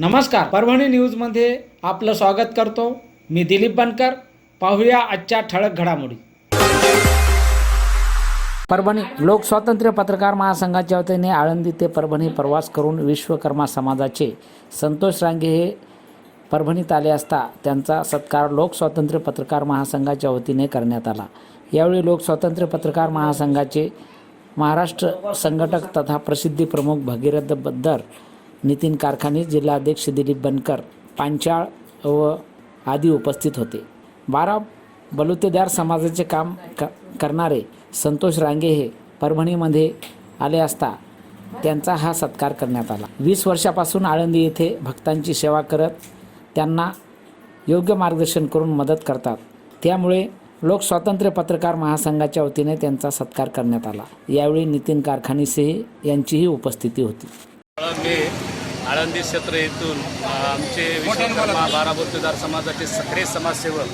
नमस्कार. परभणी न्यूजमध्ये आपलं स्वागत करतो. मी दिलीप बनकर. पाहूया आजच्या ठळक घडामोडी. परभणी लोक स्वातंत्र्य पत्रकार महासंघाच्या वतीने आळंदी ते परभणी प्रवास करून विश्वकर्मा समाजाचे संतोष रांगे हे परभणीत आले असता त्यांचा सत्कार लोक स्वातंत्र्य पत्रकार महासंघाच्या वतीने करण्यात आला. यावेळी लोक स्वातंत्र्य पत्रकार महासंघाचे महाराष्ट्र संघटक तथा प्रसिद्धी प्रमुख भगीरथ बद्दर नितीन कारखाने जिल्हाध्यक्ष दिलीप बनकर पांचाळ व आदी उपस्थित होते. बारा बलुतेदार समाजाचे काम क करणारे संतोष रांगे हे परभणीमध्ये आले असता त्यांचा हा सत्कार करण्यात आला. वीस वर्षापासून आळंदी येथे भक्तांची सेवा करत त्यांना योग्य मार्गदर्शन करून मदत करतात. त्यामुळे लोक स्वातंत्र्य पत्रकार महासंघाच्या वतीने त्यांचा सत्कार करण्यात आला. यावेळी नितीन कारखानीसह यांचीही उपस्थिती होती. आळंदी आळंदी क्षेत्र येथून आमचे विश्वकर्मा बारा बौद्धदार समाजाचे सक्रिय समाजसेवक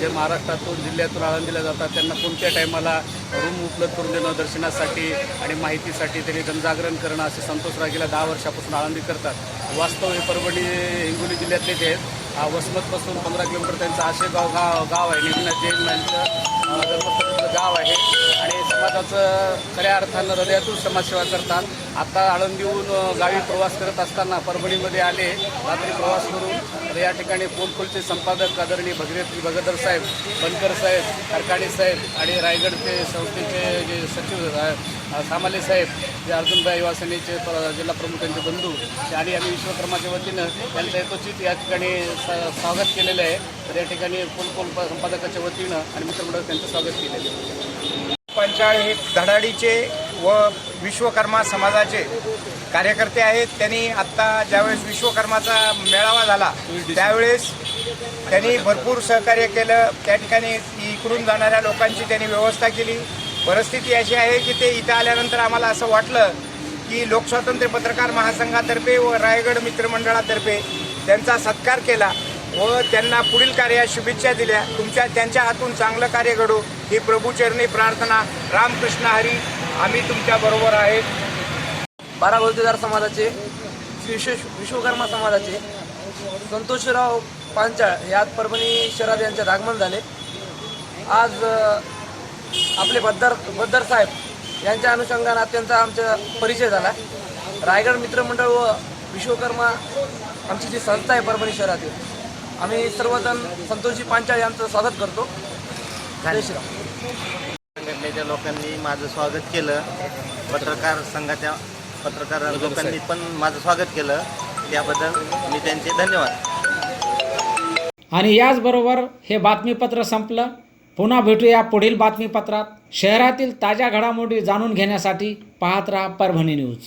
जे महाराष्ट्रातून जिल्ह्यातून आळंदीला जातात त्यांना कोणत्या टायमाला रूम उपलब्ध करून देणं दर्शनासाठी आणि माहितीसाठी त्यांनी जनजागरण करणं असे संतोष रागीला दहा वर्षापासून आळंदी करतात. वास्तव हे परभणी हिंगोली जिल्ह्यातले जे आहेत. वसमतपासून पंधरा किलोमीटर त्यांचं आशेगाव गाव गाव आहे. निघनाथ जैन यांचं गाव आहे. आणि समाजाचं खऱ्या अर्थानं हृदयातून समाजसेवा करतात. आता आळंदीहून गावी प्रवास करत असताना परभणीमध्ये आले. रात्री प्रवास करून तर या ठिकाणी पोलखोलचे संपादक आदरणीय भगरे भगदर साहेब बनकर साहेब कारखाणे साहेब आणि रायगडचे संस्थेचे जे सचिव सामाले साहेब जे अर्जुनभाई युवासेनेचे जिल्हा प्रमुख यांचे बंधू आणि आम्ही विश्वकर्माच्या वतीनं त्यांचं यथोचित या ठिकाणी स- स्वागत केलेलं आहे. तर या ठिकाणी पोलकोल संपादकाच्या वतीनं आणि मित्रमंडळ त्यांचं स्वागत केलेलं आहे. पंचाळ हे धडाडीचे व विश्वकर्मा समाजाचे कार्यकर्ते आहेत. त्यांनी आत्ता ज्यावेळेस विश्वकर्माचा मेळावा झाला त्यावेळेस त्यांनी भरपूर सहकार्य केलं. त्या ठिकाणी इकडून जाणाऱ्या लोकांची त्यांनी व्यवस्था केली. परिस्थिती अशी आहे की ते इथं आल्यानंतर आम्हाला असं वाटलं की लोकस्वातंत्र्य पत्रकार महासंघातर्फे व रायगड मित्रमंडळातर्फे त्यांचा सत्कार केला व त्यांना पुढील कार्यात शुभेच्छा दिल्या. तुमच्या त्यांच्या हातून चांगलं कार्य घडू. ही प्रभूचरणी प्रार्थना रामकृष्ण हरी आम्ही तुमच्याबरोबर आहेत बारा बौद्धदार समाजाचे विश्व विश्वकर्मा समाजाचे संतोषराव पांचाळ हे आज परभणी शहरात यांचे आगमन झाले. आज आपले बद्दर बद्दर साहेब यांच्या अनुषंगानं त्यांचा आमचा परिचय झाला. रायगड मित्रमंडळ व विश्वकर्मा आमची जी संस्था आहे परभणी शहरातील आम्ही सर्वजण संतोषजी पांचाळ यांचं स्वागत करतो. संघटनेच्या लोकांनी माझं स्वागत केलं. पत्रकार संघाच्या पत्रकार लोकांनी पण माझं स्वागत केलं. त्याबद्दल मी त्यांचे धन्यवाद. आणि याचबरोबर हे बातमीपत्र संपलं. पुन्हा भेटूया पुढील बातमीपत्रात. शहरातील ताज्या घडामोडी जाणून घेण्यासाठी पाहत राहा परभणी न्यूज.